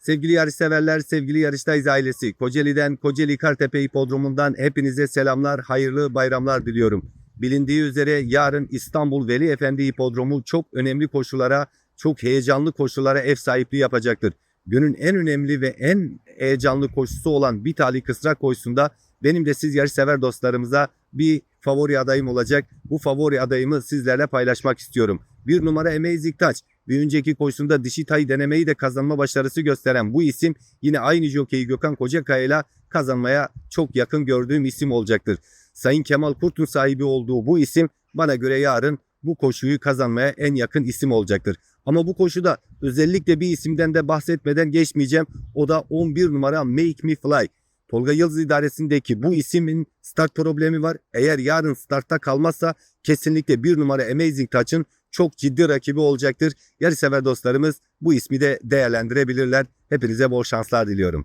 Sevgili yarışseverler, sevgili yarıştayız ailesi. Kocaeli'den, Kocaeli Kartepe Hipodromu'ndan hepinize selamlar, hayırlı bayramlar diliyorum. Bilindiği üzere yarın İstanbul Veli Efendi Hipodromu çok önemli koşulara, çok heyecanlı koşulara ev sahipliği yapacaktır. Günün en önemli ve en heyecanlı koşusu olan Bitali Kısrak koşusunda benim de siz yarışsever dostlarımıza bir favori adayım olacak. Bu favori adayımı sizlerle paylaşmak istiyorum. Bir numara Amazing Touch. Bir önceki koşusunda dişi tay denemeyi de kazanma başarısı gösteren bu isim yine aynı jokeyi Gökhan Kocakaya ile kazanmaya çok yakın gördüğüm isim olacaktır. Sayın Kemal Kurt'un sahibi olduğu bu isim bana göre yarın bu koşuyu kazanmaya en yakın isim olacaktır. Ama bu koşuda özellikle bir isimden de bahsetmeden geçmeyeceğim. O da 11 numara Make Me Fly. Tolga Yıldız idaresindeki bu isimin start problemi var. Eğer yarın startta kalmazsa kesinlikle bir numara Amazing Touch'ın çok ciddi rakibi olacaktır. Yarışsever dostlarımız bu ismi de değerlendirebilirler. Hepinize bol şanslar diliyorum.